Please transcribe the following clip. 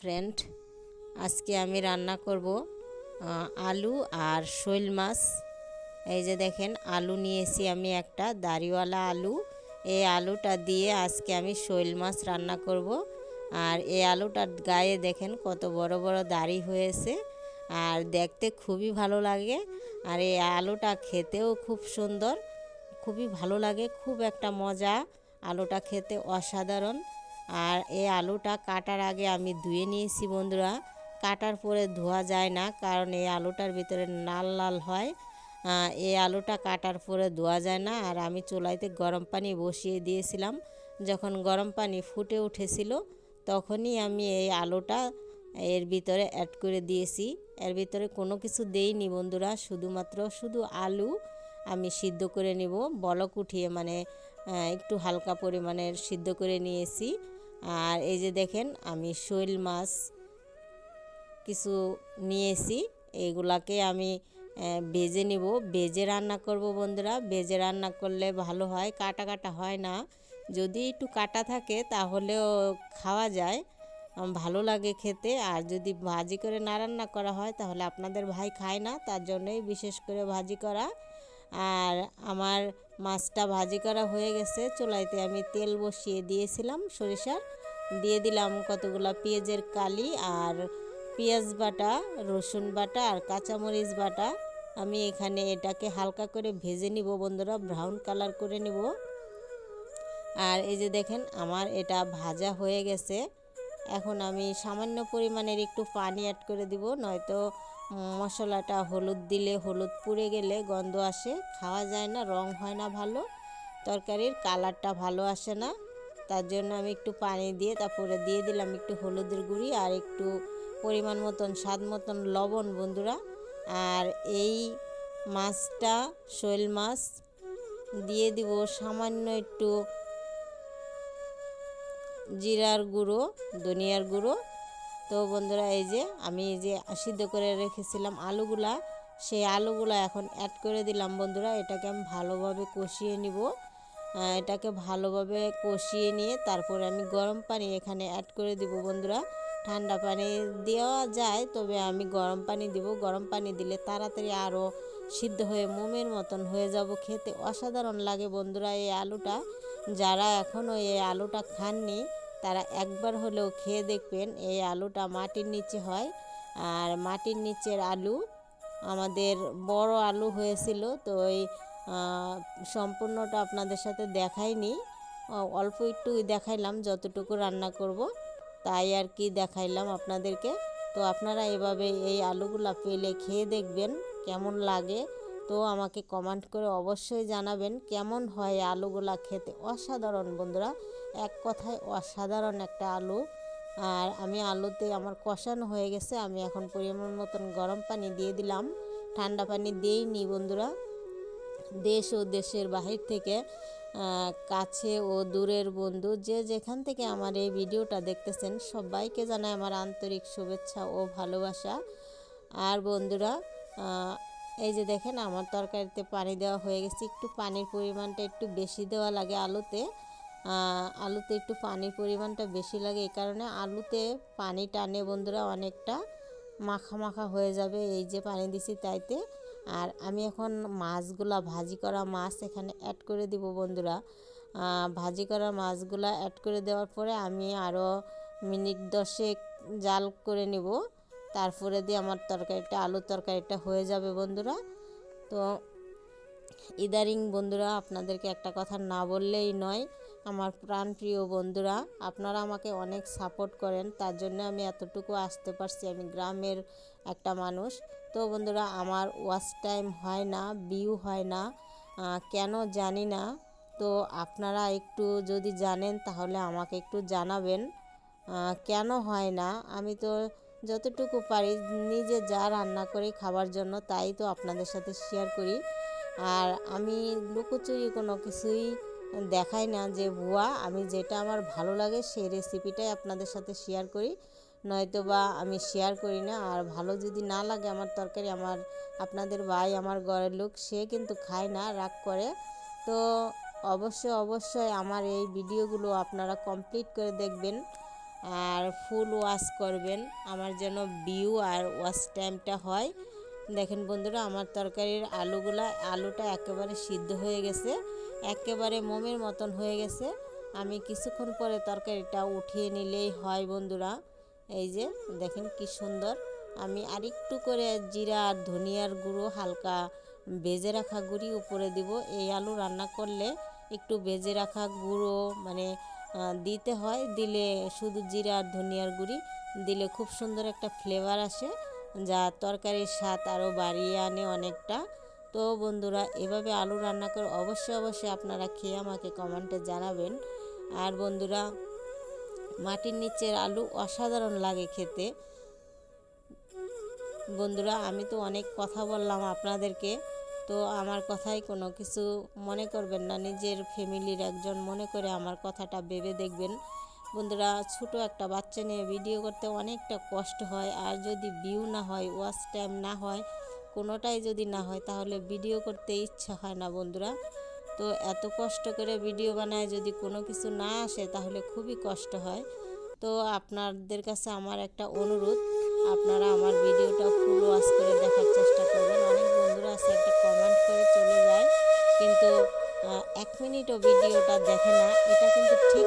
Friend আজকে আমি রান্না করব আলু আর শৈল মাছ। এই যে দেখেন, আলু নিয়েছি আমি একটা, দাড়িওয়ালা আলু। এই আলুটা দিয়ে আজকে আমি শৈল মাছ রান্না করব। আর এই আলুটার গায়ে দেখেন কত বড় বড় দাড়ি হয়েছে। আর দেখতে খুবই ভালো লাগে। আর এই আলুটা খেতেও খুব সুন্দর, খুবই ভালো লাগে, খুব একটা মজা। আলুটা খেতে অসাধারণ। আর এই আলুটা কাটার আগে আমি ধুয়ে নিয়েছি বন্ধুরা। কাটার পরে ধোয়া যায় না, কারণ এই আলুটার ভিতরে লাল লাল হয়। এই আলুটা কাটার পরে ধোয়া যায় না, আর আমি চুলাইতে গরম পানি বসিয়ে দিয়েছিলাম। যখন গরম পানি ফুটে উঠেছিল, তখনই আমি এই আলুটা এর ভিতরে অ্যাড করে দিয়েছি। এর ভিতরে কোনো কিছু দেইনি বন্ধুরা, শুধুমাত্র শুধু আলু আমি সিদ্ধ করে নিব, বলক উঠিয়ে মানে একটু হালকা পরিমাণের সিদ্ধ করে নিয়েছি। আর এই যে দেখেন, আমি শৈল মাছ কিছু নিয়েছি। এগুলাকে আমি ভেজে নিব। ভেজে রান্না করব বন্ধুরা। ভেজে রান্না করলে ভালো হয়, কাটা কাটা হয় না। যদি একটু কাটা থাকে তাহলেও খাওয়া যায় ভালো লাগে খেতে। আর যদি ভাজি করে না রান্না করা হয় তাহলে আপনাদের ভাই খায় না, তার জন্যই বিশেষ করে ভাজি করা। আর আমার মাছটা ভাজি করা হয়ে গেছে। চুলাইতে আমি তেল বসিয়ে দিয়েছিলাম সরিষার। দিয়ে দিলাম কতগুলা পেঁয়াজের কালি আর পেঁয়াজ বাটা, রসুন বাটা আর কাঁচামরিচ বাটা। আমি এখানে এটাকে হালকা করে ভেজে নিব বন্ধুরা ব্রাউন কালার করে নিব। আর এই যে দেখেন, আমার এটা ভাজা হয়ে গেছে। এখন আমি সামান্য পরিমাণের একটু পানি অ্যাড করে দিব, নয়তো মশলাটা হলুদ দিলে হলুদ পুড়ে গেলে গন্ধ আসে, খাওয়া যায় না, রং হয় না ভালো, তরকারির কালারটা ভালো আসে না। তার জন্য আমি একটু পানি দিয়ে তারপরে দিয়ে দিলাম একটু হলুদের গুঁড়ি আর একটু পরিমাণ মতন, স্বাদ মতন লবণ বন্ধুরা। আর এই মাছটা, শৈল মাছ, দিয়ে দিব সামান্য একটু জিরার গুঁড়ো, ধনিয়ার গুঁড়ো তো বন্ধুরা, এই যে আমি যে সিদ্ধ করে রেখেছিলাম আলুগুলা, সেই আলুগুলা এখন অ্যাড করে দিলাম বন্ধুরা। এটাকে আমি ভালোভাবে কষিয়ে নিব। এটাকে ভালোভাবে কষিয়ে নিয়ে তারপরে আমি গরম পানি এখানে অ্যাড করে দিব বন্ধুরা। ঠান্ডা পানি দেওয়া যায়, তবে আমি গরম পানি দিব। গরম পানি দিলে তাড়াতাড়ি আরও সিদ্ধ হয়ে মোমের মতন হয়ে যাব। খেতে অসাধারণ লাগে বন্ধুরা এই আলুটা। যারা এখনও এই আলুটা খাননি তারা একবার হলেও খেয়ে দেখবেন এই আলুটা মাটির নিচে হয়। আর মাটির নিচের আলু, আমাদের বড় আলু হয়েছিল তো এই সম্পূর্ণটা আপনাদের সাথে দেখাইনি। অল্প একটু দেখাইলাম, যতটুকু রান্না করব, তাই আর কি দেখাইলাম আপনাদেরকে। তো আপনারা এভাবে এই আলুগুলা পেলে খেয়ে দেখবেন, কেমন লাগে। তো আমাকে কমেন্ট করে অবশ্যই জানাবেন, কেমন হয় আলুগুলা খেতে? অসাধারণ বন্ধুরা, এক কথায় অসাধারণ একটা আলু। আর আমি আলুতে আমার কষানো হয়ে গেছে, আমি এখন পরিমাণ মতন গরম পানি দিয়ে দিলাম। ঠান্ডা পানি দিইনি বন্ধুরা। দেশ ও দেশের বাহির থেকে কাছে ও দূরের বন্ধু যে যেখান থেকে আমার এই ভিডিওটা দেখতেছেন, সবাইকে জানাই আমার আন্তরিক শুভেচ্ছা ও ভালোবাসা। আর বন্ধুরা এই যে দেখেন আমার তরকারিতে পানি দেওয়া হয়ে গেছে। একটু পানির পরিমাণটা একটু বেশি দেওয়া লাগে আলুতে। আলুতে একটু পানির পরিমাণটা বেশি লাগে এই কারণে আলুতে পানি টানে বন্ধুরা অনেকটা মাখা মাখা হয়ে যাবে। এই যে পানি দিছি তাইতে। আর আমি এখন মাছগুলা, ভাজি করা মাছ এখানে অ্যাড করে দিব বন্ধুরা। ভাজি করা মাছগুলা অ্যাড করে দেওয়ার পরে আমি আরও মিনিট দশেক জাল করে নিব। তারপরে দিয়ে আমার তরকারিটা, আলুর তরকারিটা হয়ে যাবে বন্ধুরা। তো ইদারিং বন্ধুরা, আপনাদেরকে একটা কথা না বললেই নয়, আমার প্রাণপ্রিয় বন্ধুরা, আপনারা আমাকে অনেক সাপোর্ট করেন, তার জন্য আমি এতটুকু আসতে পারছি, আমি গ্রামের একটা মানুষ। তো বন্ধুরা, আমার ওয়াচ টাইম হয় না ভিউ হয় না কেন জানি না। তো আপনারা একটু যদি জানেন, তাহলে আমাকে একটু জানাবেন কেন হয় না? আমি তো যতটুকু পারি নিজে যা রান্না করি খাবার জন্য তাই তো আপনাদের সাথে শেয়ার করি। আর আমি লুকোচুরি কোনো কিছুই দেখাই না যে ভুয়া, আমি যেটা আমার ভালো লাগে সেই রেসিপিটাই আপনাদের সাথে শেয়ার করি। নয়তো বা আমি শেয়ার করি না, আর ভালো যদি না লাগে আমার তরকারি, আমার আপনাদের ভাই, আমার ঘরের লোক, সে কিন্তু খায় না, রাগ করে। তো অবশ্যই অবশ্যই আমার এই ভিডিওগুলো আপনারা কমপ্লিট করে দেখবেন। আর ফুল ওয়াশ করবেন। আমার যেন ভিউ আর ওয়াশ টাইমটা হয়। দেখেন বন্ধুরা, আমার তরকারির আলুগুলা, আলুটা একেবারে সিদ্ধ হয়ে গেছে। একেবারে মোমের মতন হয়ে গেছে। আমি কিছুক্ষণ পরে তরকারিটা উঠিয়ে নিলেই হয় বন্ধুরা। এই যে, দেখেন কি সুন্দর। আমি আরেকটু করে জিরা আর ধনিয়ার গুঁড়ো হালকা বেজে রাখা গুঁড়ি উপরে দিব। এই আলু রান্না করলে একটু বেজে রাখা গুঁড়ো মানে দিতে হয়। দিলে শুধু জিরা আর ধনিয়ার গুঁড়ি, দিলে খুব সুন্দর একটা ফ্লেভার আসে, যা তরকারির স্বাদ আরও বাড়িয়ে আনে অনেকটা। তো বন্ধুরা, এভাবে আলু রান্না করে অবশ্যই অবশ্যই আপনারা খেয়ে আমাকে কমেন্টে জানাবেন। আর বন্ধুরা, মাটির নিচের আলু অসাধারণ লাগে খেতে। বন্ধুরা, আমি তো অনেক কথা বললাম আপনাদেরকে। তো আমার কথাই কোনো কিছু মনে করবেন না। নিজের ফ্যামিলির একজন মনে করে আমার কথাটা ভেবে দেখবেন। বন্ধুরা, ছোট একটা বাচ্চা নিয়ে ভিডিও করতে অনেকটা কষ্ট হয়। আর যদি ভিউ না হয়, ওয়াচ টাইম না হয়, কোনোটাই যদি না হয়, তাহলে ভিডিও করতে ইচ্ছা হয় না বন্ধুরা। তো এত কষ্ট করে ভিডিও বানায় যদি কোনো কিছু না আসে, তাহলে খুবই কষ্ট হয়। তো আপনাদের কাছে আমার একটা অনুরোধ আপনারা আমার ভিডিওটা ফুল ওয়াচ করে দেখার চেষ্টা করবেন। অনেক বন্ধুরা আছে, একটা কমেন্ট করে চলে যায়। কিন্তু এক মিনিটও ভিডিওটা দেখে না। এটা কিন্তু ঠিক